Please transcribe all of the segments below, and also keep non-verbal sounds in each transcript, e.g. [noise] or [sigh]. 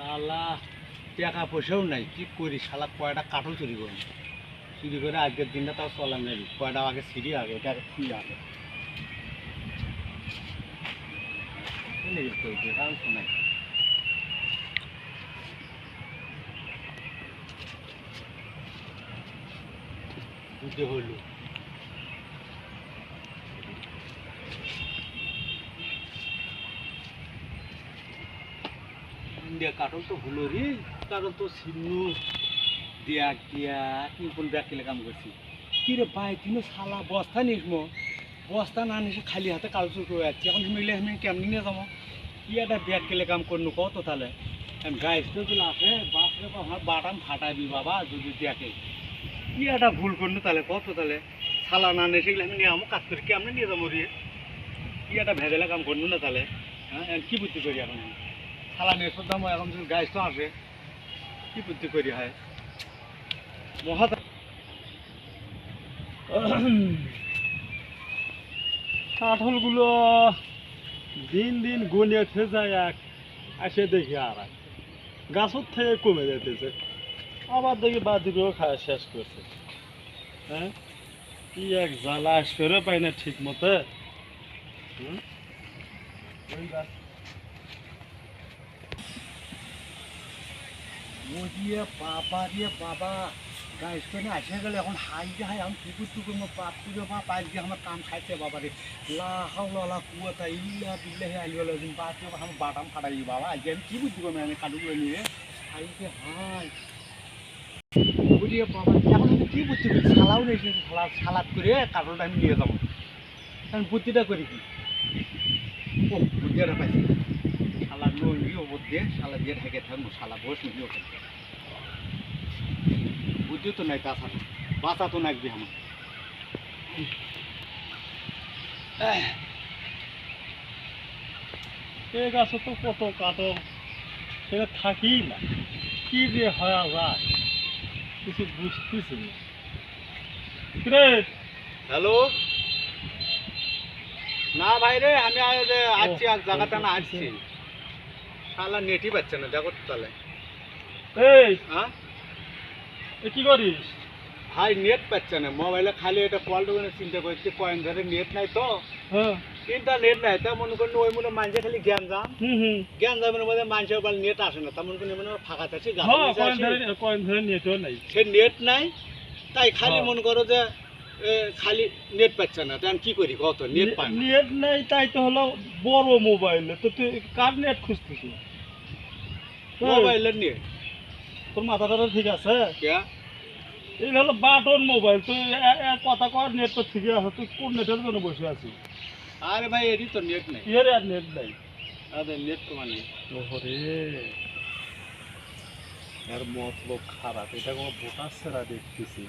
শালা টাকা পয়সাও নাই, কি করি? শালা, কয়টা কাঠও চুরি করি চুরি করে আজকের দিনটা তাও চলাম যাবি কয়টা আগে সিঁড়ি আগে, এটা আগে কি আগে। কারণ শোনাই। বুঝতে হইল। ইন্ডিয়া কাটল তো হলো রে কারণ তো সিন্নু দিয়া দিয়া কি কোন ব্যাগ কেলে কাম করছি? কি রে ভাই তুই শালা বস্তা নিস মো। বস্তা না নিসে খালি হাতে কালচুর করে যাচ্ছি। এখন মিলে আমি কেমনি নিয়ে যাব? কি একটা ব্যাগ কেলে কাম করনু কত তাহলে? গাইস তো গুলো আছে বাপরে বাপ, আমার বাটাম ফাটাবি বাবা, যদি দেখে কি একটা ভুল করনু তাহলে কত তাহলে? শালা না নিয়ে সেগুলো আমি নিয়ে আমো কাজ করে কেমনি নিয়ে যাব রে? কি একটা ভেজালা কাম করনু না তাহলে? হ্যাঁ কি বুদ্ধি করি এখন শালা নিয়ে দাম এখন যদি তো আসে, কি বুদ্ধি করি হয়? মহা [clears throat] কাঠলগুলো দিন দিন গনে উঠে যায় এক আসে দেখি আর গাছের থেকে কমে যেতেছে আবার দেখি বাদিগুলো খাওয়া শেষ করছে। হ্যাঁ? কি এক জ্বালা আসবে পাই না ঠিক মতো হুম? ওই বাবা রে বাবা। গাইস করে আসে এখন হাই যে হাই আমি টুকুর টুকুর মো বাপ তুলে মা পাইল দিয়ে আমার কাম রে। লা হাওলা, লা কুয়াতা, ইল্লা বিল্লাহি আলিওয়ালা দিন বাপ বাটাম ফাটাই বাবা। আজকে আমি কি করব আমি? কাঠগুলো নিয়ে। হাই যে হাই। ওদিয়ে বাবা, এখন আমি কি বুদ্ধি করি সালাও নেই সালাদ সালাদ আমি নিয়ে যাব। বুদ্ধিটা করি কি? ও, বুদ্ধিটা পাইছি। শালা ওপর দিয়ে শালা দিয়ে ঢেকে থাকব শালা বস নিবি ওখানে বুদ্ধি তো নাই কাঁচা বাঁচা তো নাকবি আমার। এ গাছে তো কত কাটো সেটা থাকি না। কি যে হয় যায় কিছু বুঝতেছি না। হ্যালো? না ভাই রে আমি আজ আসছি এক জায়গাতে না আসছি। শালা নেটই পাচ্ছে না দেখো তো তাহলে। এই হ্যাঁ? কি করিস? ভাই নেট পাচ্ছে না মোবাইলে খালি এটা কল চিন্তা করছি কয়েন ধরে নেট নাই তো। হ্যাঁ। ইন্টারনেট নাই তা মনে করেন ওই মনে মানুষে খালি জ্ঞান জ্ঞান যাবেন মধ্যে মানুষের বলে নেট আসে না তা মনে করেন মনে ফাঁকা থাকছে হ্যাঁ কয়েন ধরে নাই। সে নেট নাই তাই খালি। মনে করো যে খালি নেট পাচ্ছে না তাই কি করি কত? নেট নেট নাই তাই তো হলো বড় মোবাইল তো তুই কার নেট খুঁজতেছিস? মোবাইলের নেট তোর ঠিক আছে? এই হলো বাটন মোবাইল তুই কথা কর নেট তো ঠিকই আছে। তুই কোন নেটের জন্য বসে আছিস? আরে ভাই তো নেট নাই। এর আর নেট নাই। আরে নেট তো মানে? ওহরে। এর মতলব খারাপ। এটা কোনো বোটার সেরা দেখতেছি।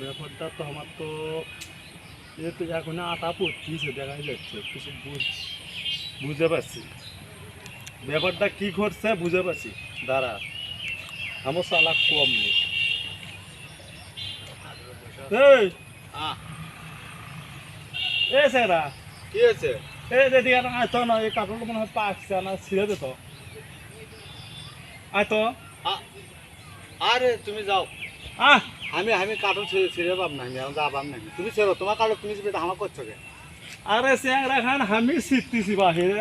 ব্যাপারটা তো আমার তো এ তো এখন আটা পড়তিছে দেখাই যাচ্ছে। কিছু বুঝ বুঝতে পারছি। ব্যাপারটা কি করছে বুঝতে পারছি। দাঁড়া আমার চালাক কম নেই। এ কি আছে আয় তো না এই কাপড়টা মনে হয় পাকছে না ছিঁড়ে দিত আয় তো। আ- আরে তুমি যাও। আহ! আমি আমি কার্টুন ছেড়ে ছেড়ে পাব না আমি এখন যা পাব না তুমি ছেড়ো তোমার কার্টুন তুমি আমার করছ কে আরে স্যাংরা খান আমি শিখতেছি বাহিরে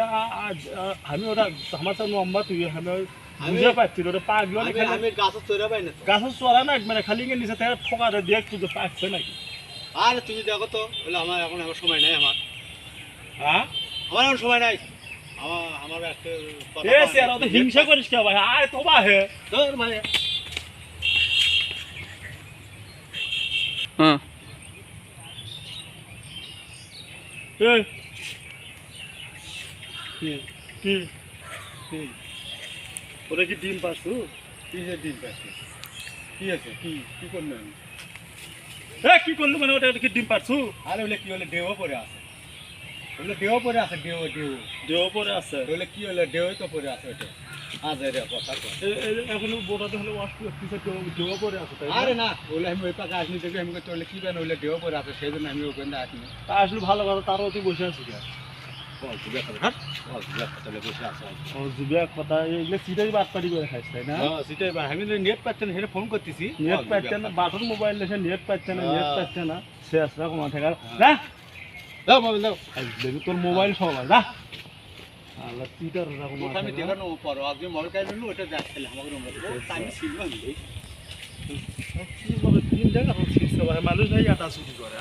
আমি ওটা আমার সাথে নম্বর তুই আমি বুঝে পাচ্ছি ওটা পাকলো আমি আমি গাছের পাই না তো। গাছের চড়া না মানে খালি গিয়ে নিচে থেকে ঠোকা দিয়ে দেখ তুই পাকছে নাকি? আরে তুমি দেখো তো বলে আমার এখন সময় নাই আমার। হ্যাঁ? আমার এখন সময় নাই। আমার আমার একটা এ স্যার। তো হিংসা করিস কে ভাই? আয় তো বাহে। ধর ভাই হ্যাঁ। কি কি কি কি ডিম পাচ্ছু কিসের ডিম পাচ্ছি কি আছে? কি কি করলে? এ কি করল মানে ওটা কি ডিম পাচ্ছু আরে বলে কি হলে দেহ পরে আছে। বলে দেহ পরে আছে দেহ দেহ। দেহ পরে আছে। বলে কি হলে দেহ তো পরে আছে ওটা আজ রে কথা কয়। এ- এ- বোটাতে হলে ওয়াশ পরে আছে? আরে না বলে আমি ওই পাকে আসনি দেখি আমি চলে কি বেন হইলে দেহ পরে আছে সেই জন্য আমি ওখানে আসনি তা আসলে ভালো কথা তারও তুই বসে আছে হ্যাঁ ফোন করতেছি নেট পাচ্ছে না। বাটন মোবাইল নেট পাচ্ছে না নেট হ্যাঁ। পাচ্ছে না থেকে হ্যাঁ। দাও এই দেখি তোর মোবাইল সব যা আল্লাহ চিটার রকম ওটা আমি দেখানো পর। আজকে মোবাইল কাজ নিলো ওটা দেখছিলাম আমাকে রুমে টাইম ছিল না তিন জায়গা মানুষ ভাই আটা চুরি করে।